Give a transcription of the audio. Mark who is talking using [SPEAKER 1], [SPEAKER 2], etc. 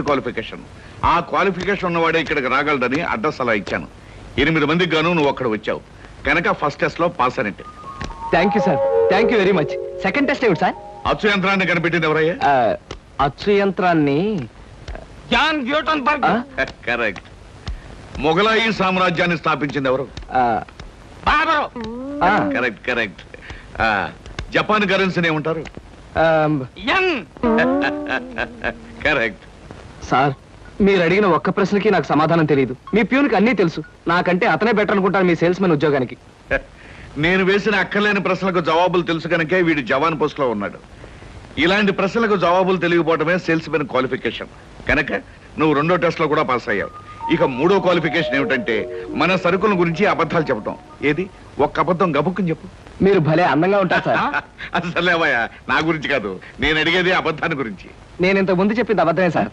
[SPEAKER 1] Qualification ఆ qualification ఉన్నవాడే ఇక్కడికి రాగలడని అడ్రస్ అలా ఇచ్చాను. ఎనిమిది మందికి గాను నువ్వు అక్కడ వచ్చావు. కనుక ఫస్ట్ టెస్ట్లో pass అనేట్టు
[SPEAKER 2] thank you sir thank you very much second test ఏమిటి సార్
[SPEAKER 1] అచ్చు యంత్రాన్ని కనిపెట్టింది ఎవరయ్యా?
[SPEAKER 2] ఆ, అచ్చు యంత్రాన్ని
[SPEAKER 3] జాన్
[SPEAKER 2] ఆ,
[SPEAKER 1] కరెక్ట్ మొఘలాయి సామ్రాజ్యాన్ని స్థాపించింది ఎవరు?
[SPEAKER 2] ఆ,
[SPEAKER 3] బాబరు.
[SPEAKER 2] ఆ,
[SPEAKER 1] కరెక్ట్ కరెక్ట్ జపాన్ కరెన్సీని ఏమంటారు? కరెక్ట్
[SPEAKER 2] సార్ మీరు అడిగిన ఒక్క ప్రశ్నకి నాకు సమాధానం తెలియదు మీ ప్యూన్కి అన్నీ తెలుసు. నాకంటే అతనే బెటర్ అనుకుంటాను మీ సేల్స్ మెన్ ఉద్యోగానికి.
[SPEAKER 1] నేను వేసిన అక్కర్లేని ప్రశ్నలకు జవాబులు తెలుసు కనుకే వీడు జవాన్ పోస్ట్లో ఉన్నాడు. ఇలాంటి ప్రశ్నలకు జవాబులు తెలియకపోవడమే సేల్స్ మెన్ క్వాలిఫికేషన్ కనుక నువ్వు రెండో టెస్ట్లో కూడా పాస్ అయ్యావు. ఇక మూడో క్వాలిఫికేషన్ ఏమిటంటే మన సరుకుల గురించి అబద్ధాలు చెప్పడం ఏది? ఒక్క అబద్ధం గబుక్కుని చెప్పు.
[SPEAKER 2] మీరు భలే అందంగా ఉంటారు సార్.
[SPEAKER 1] అసలేవయ్యా నా గురించి కాదు. నేను అడిగేది అబద్ధాన్ని గురించి.
[SPEAKER 2] నేను ఇంతకు ముందు చెప్పింది అబద్ధమే సార్.